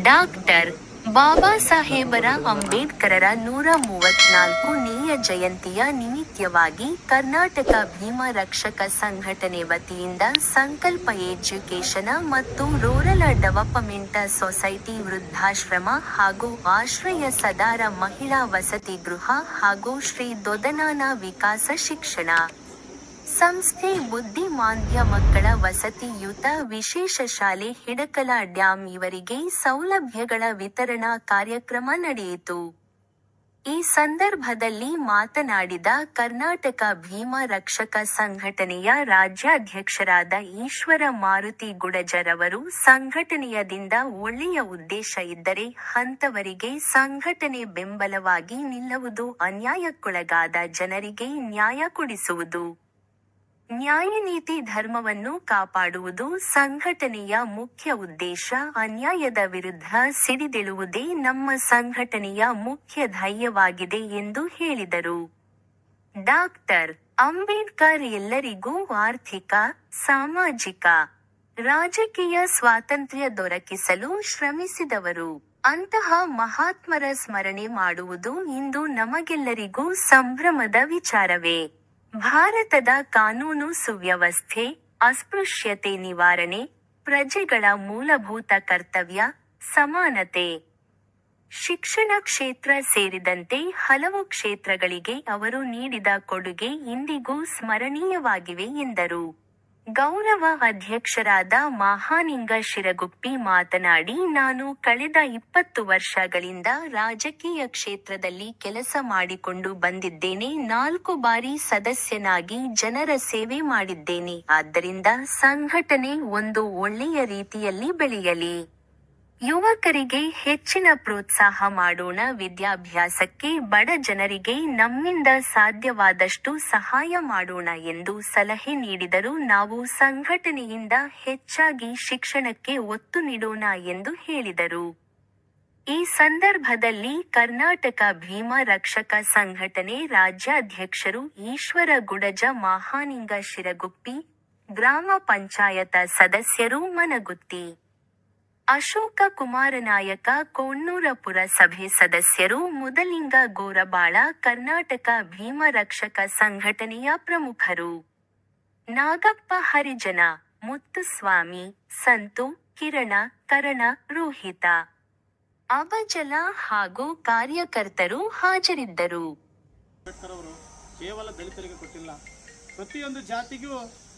Doctor ಬಾಬಾ ಸಾಹೇಬರ ಅಂಬೇಡ್ಕರರ ನೂರ ಮೂವತ್ನಾಲ್ಕನೆಯ ಜಯಂತಿಯ ನಿಮಿತ್ತವಾಗಿ ಕರ್ನಾಟಕ ಭೀಮ ರಕ್ಷಕ ಸಂಘಟನೆ ವತಿಯಿಂದ ಸಂಕಲ್ಪ ಎಜುಕೇಶನ ಮತ್ತು ರೂರಲ್ ಡೆವಲಪ್ಮೆಂಟ್ ಸೊಸೈಟಿ ವೃದ್ಧಾಶ್ರಮ ಹಾಗೂ ಆಶ್ರಯ ಸದಾರ ಮಹಿಳಾ ವಸತಿ ಗೃಹ ಹಾಗೂ ಶ್ರೀ ದೊದನಾನ ವಿಕಾಸ ಶಿಕ್ಷಣ. ಸಂಸ್ಥೆ ಬುದ್ಧಿಮಾಂದ್ಯ ಮಕ್ಕಳ ವಸತಿಯುತ ವಿಶೇಷ ಶಾಲೆ ಹಿಡಕಲ ಡ್ಯಾಂ ಇವರಿಗೆ ಸೌಲಭ್ಯಗಳ ವಿತರಣಾ ಕಾರ್ಯಕ್ರಮ ನಡೆಯಿತು. ಈ ಸಂದರ್ಭದಲ್ಲಿ ಮಾತನಾಡಿದ ಕರ್ನಾಟಕ ಭೀಮ ರಕ್ಷಕ ಸಂಘಟನೆಯ ರಾಜ್ಯಾಧ್ಯಕ್ಷರಾದ ಈಶ್ವರ ಮಾರುತಿ ಗುಡಜರವರು, ಸಂಘಟನೆಯದಿಂದ ಒಳ್ಳೆಯ ಉದ್ದೇಶ ಇದ್ದರೆ ಹಂತವರಿಗೆ ಸಂಘಟನೆ ಬೆಂಬಲವಾಗಿ ನಿಲ್ಲುವುದು ಅನ್ಯಾಯಕ್ಕೊಳಗಾದ ಜನರಿಗೆ ನ್ಯಾಯ ಕೊಡಿಸುವುದು. ನ್ಯಾಯನೀತಿ ಧರ್ಮವನ್ನು ಕಾಪಾಡುವುದು ಸಂಘಟನೆಯ ಮುಖ್ಯ ಉದ್ದೇಶ. ಅನ್ಯಾಯದ ವಿರುದ್ಧ ಸಿಡಿದೆಳುವುದೇ ನಮ್ಮ ಸಂಘಟನೆಯ ಮುಖ್ಯ ಧ್ಯೇಯವಾಗಿದೆ ಎಂದು ಹೇಳಿದರು. ಡಾಕ್ಟರ್ ಅಂಬೇಡ್ಕರ್ ಎಲ್ಲರಿಗೂ ಆರ್ಥಿಕ, ಸಾಮಾಜಿಕ, ರಾಜಕೀಯ ಸ್ವಾತಂತ್ರ್ಯ ದೊರಕಿಸಲು ಶ್ರಮಿಸಿದವರು. ಅಂತಹ ಮಹಾತ್ಮರ ಸ್ಮರಣೆ ಮಾಡುವುದು ಇಂದು ನಮಗೆಲ್ಲರಿಗೂ ಸಂಭ್ರಮದ ವಿಚಾರವೇ. ಭಾರತದ ಕಾನೂನು ಸುವ್ಯವಸ್ಥೆ, ಅಸ್ಪೃಶ್ಯತೆ ನಿವಾರಣೆ, ಪ್ರಜೆಗಳ ಮೂಲಭೂತ ಕರ್ತವ್ಯ, ಸಮಾನತೆ. ಶಿಕ್ಷಣ ಕ್ಷೇತ್ರ ಸೇರಿದಂತೆ ಹಲವು ಕ್ಷೇತ್ರಗಳಿಗೆ ಅವರು ನೀಡಿದ ಕೊಡುಗೆ ಇಂದಿಗೂ ಸ್ಮರಣೀಯವಾಗಿವೆ ಎಂದರು. ಗೌರವ ಅಧ್ಯಕ್ಷರಾದ ಮಹಾನಿಂಗ ಶಿರಗುಪ್ಪಿ ಮಾತನಾಡಿ, ನಾನು ಕಳೆದ ಇಪ್ಪತ್ತು ವರ್ಷಗಳಿಂದ ರಾಜಕೀಯ ಕ್ಷೇತ್ರದಲ್ಲಿ ಕೆಲಸ ಮಾಡಿಕೊಂಡು ಬಂದಿದ್ದೇನೆ. ನಾಲ್ಕು ಬಾರಿ ಸದಸ್ಯನಾಗಿ ಜನರ ಸೇವೆ ಮಾಡಿದ್ದೇನೆ. ಆದ್ದರಿಂದ ಸಂಘಟನೆ ಒಂದು ಒಳ್ಳೆಯ ರೀತಿಯಲ್ಲಿ ಬೆಳೆಯಲಿ. ಯುವಕರಿಗೆ ಹೆಚ್ಚಿನ ಪ್ರೋತ್ಸಾಹ ಮಾಡೋಣ. ವಿದ್ಯಾಭ್ಯಾಸಕ್ಕೆ ಬಡ ಜನರಿಗೆ ನಮ್ಮಿಂದ ಸಾಧ್ಯವಾದಷ್ಟು ಸಹಾಯ ಮಾಡೋಣ ಎಂದು ಸಲಹೆ ನೀಡಿದರು. ನಾವು ಸಂಘಟನೆಯಿಂದ ಹೆಚ್ಚಾಗಿ ಶಿಕ್ಷಣಕ್ಕೆ ಒತ್ತು ನೀಡೋಣ ಎಂದು ಹೇಳಿದರು. ಈ ಸಂದರ್ಭದಲ್ಲಿ ಕರ್ನಾಟಕ ಭೀಮ ರಕ್ಷಕ ಸಂಘಟನೆ ರಾಜ್ಯಾಧ್ಯಕ್ಷರು ಈಶ್ವರ ಗುಡಜ, ಮಹಾನಿಂಗ ಶಿರಗುಪ್ಪಿ, ಗ್ರಾಮ ಪಂಚಾಯತ ಸದಸ್ಯರು ಮನಗುತ್ತಿ. ಅಶೋಕ ಕುಮಾರನಾಯಕ ಕೋಣ್ಣೂರ ಪುರಸಭೆ ಸದಸ್ಯರು ಮುದಲಿಂಗ ಗೋರಬಾಳ ಕರ್ನಾಟಕ ಭೀಮ ರಕ್ಷಕ ಸಂಘಟನೆಯ ಪ್ರಮುಖರು. ನಾಗಪ್ಪ ಹರಿಜನ, ಮುತ್ತುಸ್ವಾಮಿ, ಸಂತು, ಕಿರಣ, ಕರಣ, ರೋಹಿತ. ಅಬಜಲ ಹಾಗೂ ಕಾರ್ಯಕರ್ತರು ಹಾಜರಿದ್ದರು. ಕೇವಲ ದಲಿತರಿಗೆ ಕೊಟ್ಟಿಲ್ಲ. ಪ್ರತಿಯೊಂದು ಜಾತಿಗೂ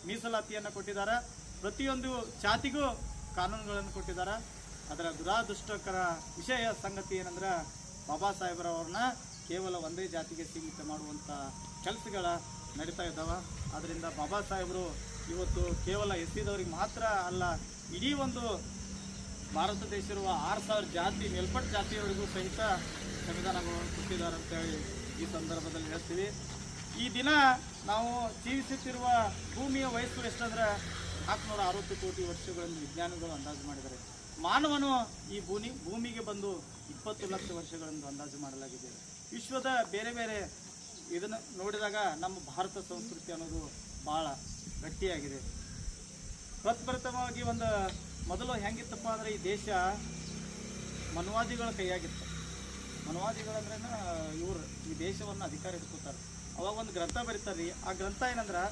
ಮೀಸಲಾತಿಯನ್ನು ಕೊಟ್ಟಿದ್ದಾರೆ. ಪ್ರತಿಯೊಂದು ಜಾತಿಗೂ ಕಾನೂನುಗಳನ್ನು ಕೊಟ್ಟಿದ್ದಾರೆ. ಅದರ ದುರಾದೃಷ್ಟಕರ ವಿಷಯ ಸಂಗತಿ ಏನಂದ್ರೆ ಬಾಬಾ ಸಾಹೇಬರವ್ರನ್ನ ಕೇವಲ ಒಂದೇ ಜಾತಿಗೆ ಸೀಮಿತ ಮಾಡುವಂಥ ಕೆಲಸಗಳ ನಡೀತಾ ಇದ್ದಾವೆ. ಅದರಿಂದ ಬಾಬಾ ಸಾಹೇಬರು ಇವತ್ತು ಕೇವಲ ಎಸ್ ಸಿದವ್ರಿಗೆ ಮಾತ್ರ ಅಲ್ಲ, ಇಡೀ ಒಂದು ಭಾರತ ದೇಶ ಇರುವ ಆರು ಸಾವಿರ ಜಾತಿ, ಮೇಲ್ಪಟ್ಟ ಜಾತಿಯವರಿಗೂ ಸಹಿತ ಸಂವಿಧಾನಗಳನ್ನು ಕೊಟ್ಟಿದ್ದಾರೆ ಅಂತೇಳಿ ಈ ಸಂದರ್ಭದಲ್ಲಿ ಹೇಳ್ತೀವಿ. ಈ ದಿನ ನಾವು ಜೀವಿಸುತ್ತಿರುವ ಭೂಮಿಯ ವಯಸ್ಸು ಎಷ್ಟಂದ್ರೆ ನಾಲ್ಕುನೂರ ಅರವತ್ತು ಕೋಟಿ ವರ್ಷಗಳನ್ನು ವಿಜ್ಞಾನಿಗಳು ಅಂದಾಜು ಮಾಡಿದ್ದಾರೆ. ಮಾನವನು ಈ ಭೂಮಿ, ಭೂಮಿಗೆ ಬಂದು ಇಪ್ಪತ್ತು ಲಕ್ಷ ವರ್ಷಗಳನ್ನು ಅಂದಾಜು ಮಾಡಲಾಗಿದೆ. ವಿಶ್ವದ ಬೇರೆ ಬೇರೆ ಇದನ್ನು ನೋಡಿದಾಗ ನಮ್ಮ ಭಾರತ ಸಂಸ್ಕೃತಿ ಅನ್ನೋದು ಭಾಳ ಗಟ್ಟಿಯಾಗಿದೆ. ಪ್ರತ್ಪ್ರಥಮವಾಗಿ ಒಂದು ಮೊದಲು ಹೆಂಗಿತ್ತಪ್ಪ ಅಂದರೆ ಈ ದೇಶ ಮನುವಾದಿಗಳ ಕೈಯಾಗಿತ್ತು. ಮನುವಾದಿಗಳಂದ್ರೆ ಇವರು ಈ ದೇಶವನ್ನು ಅಧಿಕಾರ ಇಟ್ಕೋತಾರೆ ಅವಾಗ ಒಂದು ಗ್ರಂಥ ಬರೀತಾರೆ ಆ ಗ್ರಂಥ ಏನಂದ್ರೆ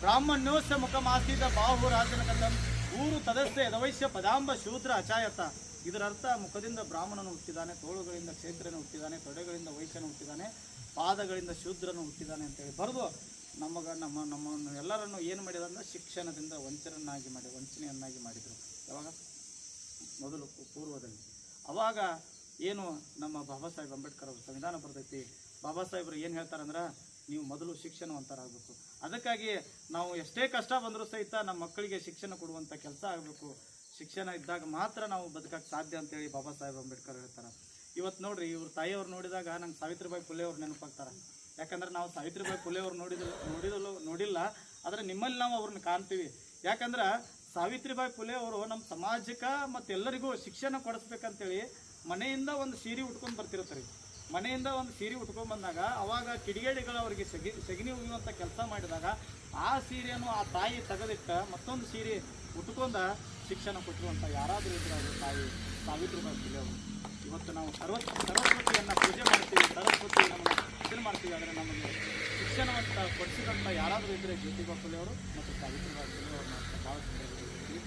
ಬ್ರಾಹ್ಮಣ್ಯೋಶ ಮುಖಮಾಸಿದ ಬಾಹು ರಾಜನ ಊರು ತದಸ್ತೆ ಯದವೈಶ್ಯ ಪದಾಂಬ ಶೂದ್ರ ಅಚಾಯತ. ಇದರ ಅರ್ಥ ಮುಖದಿಂದ ಬ್ರಾಹ್ಮಣನು ಹುಟ್ಟಿದ್ದಾನೆ ತೋಳುಗಳಿಂದ ಕ್ಷೇತ್ರನ ಹುಟ್ಟಿದ್ದಾನೆ ತೊಡೆಗಳಿಂದ ವೈಶ್ಯನ ಹುಟ್ಟಿದ್ದಾನೆ ಪಾದಗಳಿಂದ ಶೂದ್ರನು ಹುಟ್ಟಿದಾನೆ ಅಂತೇಳಿ ಬರೆದು ನಮಗ ನಮ್ಮ ನಮ್ಮನ್ನು ಎಲ್ಲರನ್ನು ಏನು ಮಾಡಿದ ಅಂದ್ರೆ ಶಿಕ್ಷಣದಿಂದ ವಂಚನನ್ನಾಗಿ ಮಾಡಿ, ವಂಚನೆಯನ್ನಾಗಿ ಮಾಡಿದರು. ಯಾವಾಗ? ಮೊದಲು ಪೂರ್ವದಲ್ಲಿ. ಅವಾಗ ಏನು ನಮ್ಮ ಬಾಬಾ ಸಾಹೇಬ್ ಅಂಬೇಡ್ಕರ್ ಅವರು ಸಂವಿಧಾನ ಬರ್ತೈತಿ, ಬಾಬಾ ಸಾಹೇಬ್ರು ಏನು ಹೇಳ್ತಾರಂದ್ರೆ ನೀವು ಮೊದಲು ಶಿಕ್ಷಣವಂತರಾಗಬೇಕು. ಅದಕ್ಕಾಗಿ ನಾವು ಎಷ್ಟೇ ಕಷ್ಟ ಬಂದರೂ ಸಹಿತ ನಮ್ಮ ಮಕ್ಕಳಿಗೆ ಶಿಕ್ಷಣ ಕೊಡುವಂಥ ಕೆಲಸ ಆಗಬೇಕು. ಶಿಕ್ಷಣ ಇದ್ದಾಗ ಮಾತ್ರ ನಾವು ಬದುಕಕ್ಕೆ ಸಾಧ್ಯ ಅಂತೇಳಿ ಬಾಬಾ ಸಾಹೇಬ್ ಅಂಬೇಡ್ಕರ್ ಹೇಳ್ತಾರೆ. ಇವತ್ತು ನೋಡ್ರಿ ಇವ್ರ ತಾಯಿಯವ್ರು ನೋಡಿದಾಗ ನಂಗೆ ಸಾವಿತ್ರಿಬಾಯಿ ಫುಲೆ ಅವ್ರು ನೆನಪಾಗ್ತಾರೆ. ಯಾಕಂದ್ರೆ ನಾವು ಸಾವಿತ್ರಿಬಾಯಿ ಫುಲೆ ಅವ್ರು ನೋಡಿದ ನೋಡಿದಲು, ನೋಡಿಲ್ಲ, ಆದರೆ ನಿಮ್ಮಲ್ಲಿ ನಾವು ಅವ್ರನ್ನ ಕಾಣ್ತೀವಿ. ಯಾಕಂದ್ರೆ ಸಾವಿತ್ರಿಬಾಯಿ ಫುಲೆ ಅವರು ನಮ್ಮ ಸಮಾಜಕ್ಕೆ ಮತ್ತೆಲ್ಲರಿಗೂ ಶಿಕ್ಷಣ ಕೊಡಿಸ್ಬೇಕಂತೇಳಿ ಮನೆಯಿಂದ ಒಂದು ಸೀರೆ ಉಟ್ಕೊಂಡು ಬರ್ತಿರ್ತಾರೆ. ಮನೆಯಿಂದ ಒಂದು ಸೀರೆ ಉಟ್ಕೊಂಡ್ ಬಂದಾಗ, ಅವಾಗ ಕಿಡಿಗೇಡಿಗಳು ಅವರಿಗೆ ಸಗಿ, ಸಗಣಿ ಉಗಿಯುವಂಥ ಕೆಲಸ ಮಾಡಿದಾಗ, ಆ ಸೀರೆಯನ್ನು ಆ ತಾಯಿ ತೆಗೆದಿಟ್ಟ ಮತ್ತೊಂದು ಸೀರೆ ಉಟ್ಕೊಂಡ ಶಿಕ್ಷಣ ಕೊಟ್ಟಿರುವಂಥ ಯಾರಾದರೂ ಇದ್ರೆ ಅವರು ತಾಯಿ ಸಾವಿತ್ರಿ ಫುಲೆ ಅವರು. ಇವತ್ತು ನಾವು ಸರ್ವ, ಸರಸ್ವತಿಯನ್ನು ಪೂಜೆ ಮಾಡ್ತೀವಿ, ಸರಸ್ವತಿ ನಮ್ಮನ್ನು ಇದನ್ನು ಮಾಡ್ತೀವಿ, ಆದರೆ ನಮಗೆ ಶಿಕ್ಷಣವಂತ ಕೊಡಿಸಿದಂಥ ಯಾರಾದರೂ ಇದ್ದರೆ ಜ್ಯೋತಿಬಾ ಫುಲೆ ಅವರು ಮತ್ತು ಸಾವಿತ್ರಿಬಾಯಿ ಫುಲೆ ಅವರು ಮಾತ್ರ ಭಾಳ ಸುಂದರವಾಗಿರ್ತೀವಿ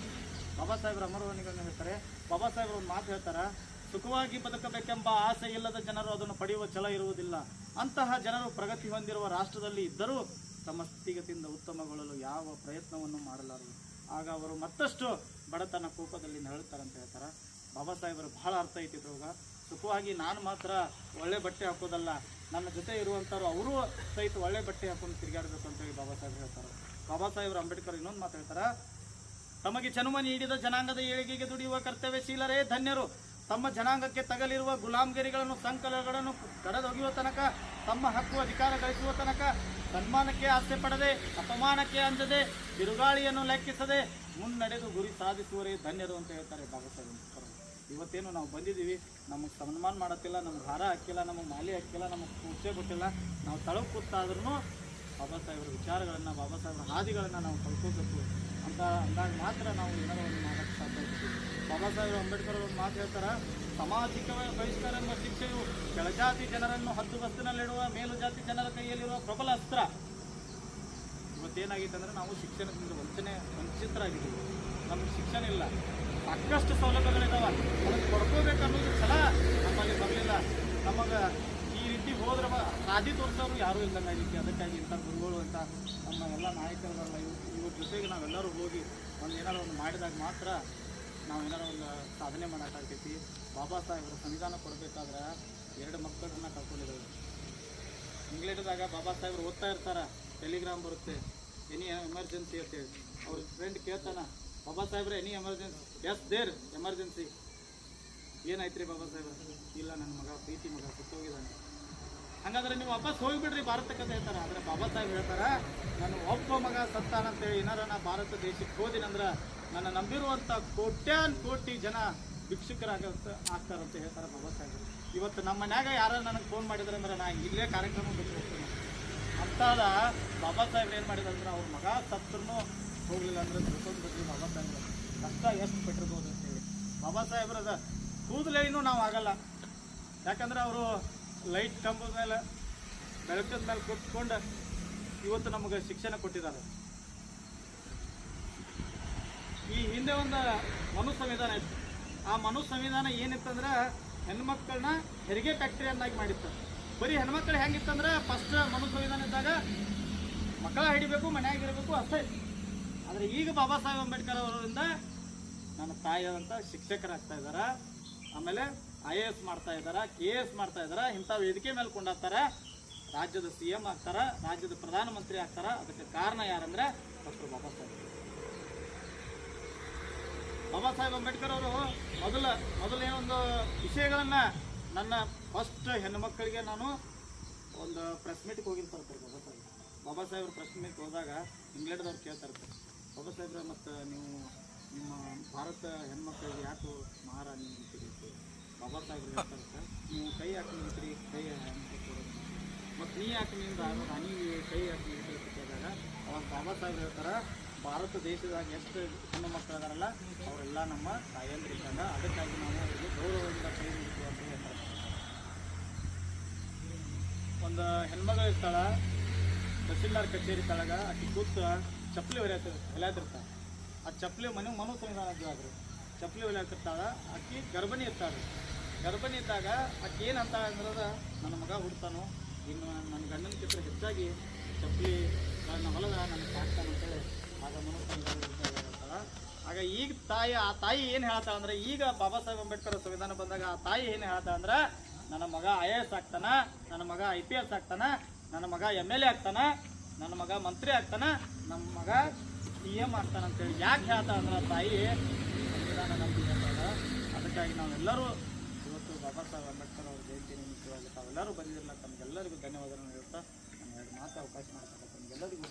ಬಾಬಾ ಸಾಹೇಬ್ರ ಅಮರವಾಣಿಗಳನ್ನ ಹೇಳ್ತಾರೆ. ಬಾಬಾ ಸಾಹೇಬ್ರ ಒಂದು ಮಾತು ಹೇಳ್ತಾರೆ ಸುಖವಾಗಿ ಬದುಕಬೇಕೆಂಬ ಆಸೆ ಇಲ್ಲದ ಜನರು ಅದನ್ನು ಪಡೆಯುವ ಛಲ ಇರುವುದಿಲ್ಲ. ಅಂತಹ ಜನರು ಪ್ರಗತಿ ಹೊಂದಿರುವ ರಾಷ್ಟ್ರದಲ್ಲಿ ಇದ್ದರೂ ತಮ್ಮ ಸ್ಥಿತಿಗತಿಯಿಂದ ಉತ್ತಮಗೊಳ್ಳಲು ಯಾವ ಪ್ರಯತ್ನವನ್ನು ಮಾಡಲಾರರು. ಆಗ ಅವರು ಮತ್ತಷ್ಟು ಬಡತನ ಕೋಪದಲ್ಲಿ ನರಳುತ್ತಾರೆ ಅಂತ ಹೇಳ್ತಾರೆ. ಬಾಬಾ ಸಾಹೇಬರು ಬಹಳ ಅರ್ಥ ಐತಿ ಇದ್ರೋಗ ಸುಖವಾಗಿ ನಾನು ಮಾತ್ರ ಒಳ್ಳೆ ಬಟ್ಟೆ ಹಾಕೋದಲ್ಲ, ನನ್ನ ಜೊತೆ ಇರುವಂಥವ್ರು ಅವರು ಸಹಿತ ಒಳ್ಳೆ ಬಟ್ಟೆ ಹಾಕೊಂಡು ತಿರುಗಾಡಬೇಕು ಅಂತೇಳಿ ಬಾಬಾ ಸಾಹೇಬ್ ಹೇಳ್ತಾರೆ. ಬಾಬಾ ಸಾಹೇಬ್ರು ಅಂಬೇಡ್ಕರ್ ಇನ್ನೊಂದು ಮಾತು ಹೇಳ್ತಾರೆ. ತಮಗೆ ಜನ್ಮ ನೀಡಿದ ಜನಾಂಗದ ಏಳಿಗೆಗೆ ದುಡಿಯುವ ಕರ್ತವ್ಯಶೀಲರೇ ಧನ್ಯರು. ತಮ್ಮ ಜನಾಂಗಕ್ಕೆ ತಗಲಿರುವ ಗುಲಾಮಗಿರಿಗಳನ್ನು ಸಂಕಲಗಳನ್ನು ಕಡದೊಗೆಯುವ ತನಕ, ತಮ್ಮ ಹಕ್ಕು ಅಧಿಕಾರ ಗಳಿಸುವ ತನಕ ಸನ್ಮಾನಕ್ಕೆ ಆಸೆ ಪಡದೆ, ಅಪಮಾನಕ್ಕೆ ಅಂಜದೆ, ಬಿರುಗಾಳಿಯನ್ನು ಲೆಕ್ಕಿಸದೆ ಮುನ್ನಡೆದು ಗುರಿ ಸಾಧಿಸುವರೇ ಧನ್ಯರು ಅಂತ ಹೇಳ್ತಾರೆ ಬಾಬಾ ಸಾಹೇಬ್ ಇವತ್ತೇನು ನಾವು ಬಂದಿದ್ದೀವಿ, ನಮಗೆ ಸನ್ಮಾನ ಮಾಡತ್ತಿಲ್ಲ, ನಮ್ಗೆ ಹಾರ ಹಾಕಿಲ್ಲ, ನಮಗೆ ಮಾಲೆ ಹಾಕಿಲ್ಲ, ನಮಗೆ ಕುರ್ಚೆ ಕೊಟ್ಟಿಲ್ಲ. ನಾವು ತಳಕು ಕೂತಾದ್ರೂ ಬಾಬಾ ಸಾಹೇಬ್ರ ವಿಚಾರಗಳನ್ನು ಬಾಬಾ ಸಾಹೇಬ್ರ ಹಾದಿಗಳನ್ನು ನಾವು ಕಲ್ಕೋಬೇಕು ಅಂತ ಅಂದಾಗ ಮಾತ್ರ ನಾವು ಏನಾದರೂ ಒಂದು ಮಾಡೋಕ್ಕೆ ಸಾಧ್ಯ ಬಾಬಾ ಸಾಹೇಬ್ ಅಂಬೇಡ್ಕರ್ ಅವರು ಮಾತು ಹೇಳ್ತಾರೆ? ಸಾಮಾಜಿಕ ಬಹಿಷ್ಕಾರ ಎಂಬ ಶಿಕ್ಷೆಯು ಕೆಳಜಾತಿ ಜನರನ್ನು ಹದ್ದು ಬಸ್ತಿನಲ್ಲಿಡುವ ಮೇಲು ಜಾತಿ ಜನರ ಕೈಯಲ್ಲಿರುವ ಪ್ರಬಲ ಅಸ್ತ್ರ. ಇವತ್ತೇನಾಗಿತ್ತು ಅಂದರೆ ನಾವು ಶಿಕ್ಷಣದಿಂದ ವಂಚನೆ, ವಂಚಿತರಾಗಿದ್ದೀವಿ. ನಮಗೆ ಶಿಕ್ಷಣ ಇಲ್ಲ. ಸಾಕಷ್ಟು ಸೌಲಭ್ಯಗಳಿದ್ದಾವೆ ಅದನ್ನು ಕೊಡ್ಕೋಬೇಕು ಅನ್ನೋದು ಛಲ ನಮ್ಮಲ್ಲಿ ಬರಲಿಲ್ಲ. ನಮಗೆ ಈ ರೀತಿ ಹೋದ್ರೆ ಹಾದಿ ತೋರಿಸೋರು ಯಾರೂ ಇಲ್ಲದಂಗಾಗಿತ್ತು ಅದಕ್ಕಾಗಿ ಇಂಥ ಗುರುಗಳು ಅಂತ ನಮ್ಮ ಎಲ್ಲ ನಾಯಕರುಗಳಲ್ಲ ಇವ್ರ ಜೊತೆಗೆ ನಾವೆಲ್ಲರೂ ಹೋಗಿ ಒಂದು ಏನಾರು ಒಂದು ಮಾಡಿದಾಗ ಮಾತ್ರ ನಾವು ಏನಾರು ಒಂದು ಸಾಧನೆ ಮಾಡೋಕ್ಕಾಗ್ತೈತಿ. ಬಾಬಾ ಸಾಹೇಬರು ಸಂವಿಧಾನ ಕೊಡಬೇಕಾದ್ರೆ ಎರಡು ಮಕ್ಕಳನ್ನ ಕಳ್ಕೊಂಡಿದ್ದೇವೆ ಇಂಗ್ಲೆಂಡ್ದಾಗ ಬಾಬಾ ಸಾಹೇಬ್ರು ಓದ್ತಾ ಇರ್ತಾರೆ, ಟೆಲಿಗ್ರಾಮ್ ಬರುತ್ತೆ, ಎನಿ ಎಮರ್ಜೆನ್ಸಿ ಅಂತೇಳಿ. ಅವ್ರ ಫ್ರೆಂಡ್ ಕೇಳ್ತಾನ, ಬಾಬಾ ಸಾಹೇಬ್ರೆ, any emergency, yes there emergency. ಏನಾಯ್ತು ರೀ ಬಾಬಾ ಸಾಹೇಬ್ರ? ಇಲ್ಲ, ನನ್ನ ಮಗ, ಪ್ರೀತಿ ಮಗ, ಸುತ್ತೋಗಿದ್ದಾನೆ. ಹಂಗಾದ್ರೆ ನೀವು ವಾಪಸ್ ಹೋಗ್ಬಿಡ್ರಿ ಭಾರತಕ್ಕೆ ಅಂತ ಹೇಳ್ತಾರೆ ಆದ್ರೆ ಬಾಬಾ ಸಾಹೇಬ್ ಹೇಳ್ತಾರೆ, ನಾನು ಒಬ್ಬ ಮಗ ಸತ್ತಾನಂತೇಳಿ ಏನಾರ ನಾ ಭಾರತ ದೇಶಕ್ಕೆ ಹೋದಿನಂದ್ರ ನನ್ನ ನಂಬಿರುವಂಥ ಕೋಟ್ಯಾನ್ ಕೋಟಿ ಜನ ಭಿಕ್ಷುಕರಾಗಂತ ಆಗ್ತಾರಂತ ಹೇಳ್ತಾರೆ ಬಾಬಾ ಸಾಹೇಬ್. ಇವತ್ತು ನಮ್ಮ ಮನ್ಯಾಗ ಯಾರು ನನಗೆ ಫೋನ್ ಮಾಡಿದ್ರೆ ಅಂದ್ರೆ ನಾ ಇಲ್ಲೇ ಕಾರ್ಯಕ್ರಮ ಬಿಟ್ಟು ಹೋಗ್ತೀನಿ. ಅಂತಾದ ಬಾಬಾ ಸಾಹೇಬ್ ಏನು ಮಾಡಿದ್ರು ಅಂದ್ರೆ ಅವ್ರ ಮಗ ಸತ್ರೂ ಹೋಗ್ಲಿಲ್ಲ ಅಂದ್ರೆ ತಿಳ್ಕೊಂಡು ಬಿಟ್ರಿ ಬಾಬಾ ಸಾಹೇಬ್ ಕಷ್ಟ ಎಷ್ಟು ಪಟ್ಟಿರ್ಬೋದು ಅಂತೇಳಿ ಬಾಬಾ ಸಾಹೇಬ್ರದ ಕೂದಲೇನು ನಾವು ಆಗಲ್ಲ. ಯಾಕಂದ್ರೆ ಅವರು ಲೈಟ್ ಕಂಬದ ಮೇಲೆ ಬೆಳಕದ ಮೇಲೆ ಕೂತ್ಕೊಂಡು ಇವತ್ತು ನಮಗೆ ಶಿಕ್ಷಣ ಕೊಟ್ಟಿದ್ದಾರೆ. ಈ ಹಿಂದೆ ಒಂದು ಮನು ಸಂವಿಧಾನ ಇತ್ತು. ಆ ಮನು ಸಂವಿಧಾನ ಏನಿತ್ತಂದ್ರೆ ಹೆಣ್ಮಕ್ಳನ್ನ ಹೆರಿಗೆ ಫ್ಯಾಕ್ಟ್ರಿಯನ್ನಾಗಿ ಮಾಡಿತ್ತು. ಬರೀ ಹೆಣ್ಮಕ್ಳು ಹೆಂಗಿತ್ತಂದ್ರೆ ಫಸ್ಟ್ ಮನು ಸಂವಿಧಾನ ಇದ್ದಾಗ ಮಕ್ಕಳ ಹಿಡಿಬೇಕು, ಮನ್ಯಾಗ ಇರಬೇಕು ಅಷ್ಟೇ. ಆದರೆ ಈಗ ಬಾಬಾ ಸಾಹೇಬ್ ಅಂಬೇಡ್ಕರ್ ಅವರಿಂದ ನನ್ನ ತಾಯಿಯಾದಂಥ ಶಿಕ್ಷಕರಾಗ್ತಾ ಇದ್ದಾರೆ. ಆಮೇಲೆ ಐ ಎ ಎಸ್ ಮಾಡ್ತಾ ಇದ್ದಾರೆ, ಕೆ ಎ ಎಸ್ ಮಾಡ್ತಾ ಇದ್ದಾರೆ ಇಂಥ ವೇದಿಕೆ ಮೇಲೆ ಕೊಂಡಾಗ್ತಾರೆ ರಾಜ್ಯದ ಸಿ ಎಂ ಆಗ್ತಾರ, ರಾಜ್ಯದ ಪ್ರಧಾನಮಂತ್ರಿ ಆಗ್ತಾರ, ಅದಕ್ಕೆ ಕಾರಣ ಯಾರಂದ್ರೆ ಡಾಕ್ಟರ್ ಬಾಬಾ ಸಾಹೇಬ್. ಬಾಬಾ ಸಾಹೇಬ್ ಅಂಬೇಡ್ಕರ್ ಅವರು ಮೊದಲ ಮೊದಲನೇ ಒಂದು ವಿಷಯಗಳನ್ನ ನನ್ನ ಫಸ್ಟ್ ಹೆಣ್ಣುಮಕ್ಕಳಿಗೆ ನಾನು ಒಂದು ಪ್ರೆಸ್ ಮೀಟ್ಗೆ ಹೋಗಿರ್ತಾರೆ ಬಾಬಾ ಸಾಹೇಬ್. ಬಾಬಾ ಸಾಹೇಬ್ರ ಪ್ರೆಸ್ ಮೀಟ್ ಹೋದಾಗ ಇಂಗ್ಲೆಂಡ್ದವ್ರು ಕೇಳ್ತಾ ಇರ್ತಾರೆ. ಬಾಬಾ ಸಾಹೇಬ್ರ, ಮತ್ತು ನೀವು ನಿಮ್ಮ ಭಾರತ ಹೆಣ್ಮಕ್ಳಿಗೆ ಯಾಕೆ ಮಹಾರಾಣಿ ಅಂತೀರಿ ಬಾಬಾ ಸಾಹೇಬ್ರು ಹೇಳ್ತಾರೆ ನೀವು ಕೈ ಹಾಕಿ ನಿಂತ್ರಿ ಕೈ ಮತ್ತು ನೀ ಯಾಕೆ ನಿಂದ ಕೈ ಹಾಕಿ ನಿಂತ್ರಿ ಕೇಳಿದಾಗ ಅವಾಗ ಬಾಬಾ ಸಾಹೇಬ್ರು ಹೇಳ್ತಾರೆ ಭಾರತ ದೇಶದಾಗ ಎಷ್ಟು ಹೆಣ್ಣು ಮಕ್ಕಳು ಅದಾರಲ್ಲ ಅವರೆಲ್ಲ ನಮ್ಮ ತಾಯಂದ್ರಿದ್ದಾಗ ಅದಕ್ಕಾಗಿ ನಾವು ಅವರಿಗೆ ಗೌರವದಿಂದ ಕೈ ನೀಡ್ತೀವಿ ಅಂತ ಹೇಳ್ತಾರೆ ಒಂದು ಹೆಣ್ಮಗಳು ಇರ್ತಾಳ ತಹಸೀಲ್ದಾರ್ ಕಚೇರಿ ತಳಗ ಆಕಿ ಕೂತು ಚಪ್ಪಲಿ ಹೊಲಿಯತ್ತ ಹೊಲಿಯಾತಿರ್ತಾಳ ಆ ಚಪ್ಪಲಿ ಮನೆ ಮನೋ ಆದ್ರು. ಚಪ್ಪಲಿ ಹೊಲಿಯಾತಿರ್ತಾಳ ಆಕಿ ಗರ್ಭಿಣಿ ಇರ್ತಾಳೆ ಗರ್ಭಿಣಿ ಇದ್ದಾಗ ಆಕೆ ಏನು ಅಂದ್ರೆ ನನ್ನ ಮಗ ಹುಡ್ತಾನು, ಇನ್ನು ನನ್ನ ಗಂಡನ ಚಿತ್ರ ಹೆಚ್ಚಾಗಿ ಚಪ್ಪಲಿ ನನ್ನ ಹೊಲದ ನನ್ನ ಸಾಕ್ತಾನಂತೇಳಿ ಆಗ ಮನು ಸಂವಿಧಾನ ಹೇಳ್ತಾಳ. ಆಗ ಈಗ ತಾಯಿ, ಆ ತಾಯಿ ಏನು ಹೇಳ್ತಾ ಅಂದ್ರೆ, ಈಗ ಬಾಬಾ ಸಾಹೇಬ್ ಅಂಬೇಡ್ಕರ್ ಸಂವಿಧಾನ ಬಂದಾಗ ಆ ತಾಯಿ ಏನು ಹೇಳ್ತಾ ಅಂದ್ರೆ, ನನ್ನ ಮಗ ಐ ಎ ಎಸ್ ಆಗ್ತಾನ, ನನ್ನ ಮಗ ಐ ಪಿ ಎಸ್ ಆಗ್ತಾನ, ನನ್ನ ಮಗ ಎಂ ಎಲ್ ಎ ಆಗ್ತಾನ, ನನ್ನ ಮಗ ಮಂತ್ರಿ ಆಗ್ತಾನ, ನಮ್ಮ ಮಗ ಸಿ ಎಂ ಆಗ್ತಾನಂತೇಳಿ ಯಾಕೆ ಹೇಳ್ತಾ ಅಂದ್ರೆ ತಾಯಿ ಸಂವಿಧಾನ ನಂಬಿಕೆ ಅದಕ್ಕಾಗಿ ನಾವೆಲ್ಲರೂ ಬಾಬಾ ಸಾಹೇಬ್ ಅಂಬೇಡ್ಕರ್ ಅವ್ರ ಜಯಂತಿ ನಿಮಿತ್ತವಾಗಿ ತಾವೆಲ್ಲರೂ ಬಂದಿರಲ್ಲ ತಮಗೆಲ್ಲರಿಗೂ ಧನ್ಯವಾದಗಳನ್ನು ಹೇಳ್ತಾ ನಾನು ಎರಡು ಮಾತು ಅವಕಾಶ ಮಾಡ್ತಕ್ಕಂಥ ತಮಗೆಲ್ಲರಿಗೂ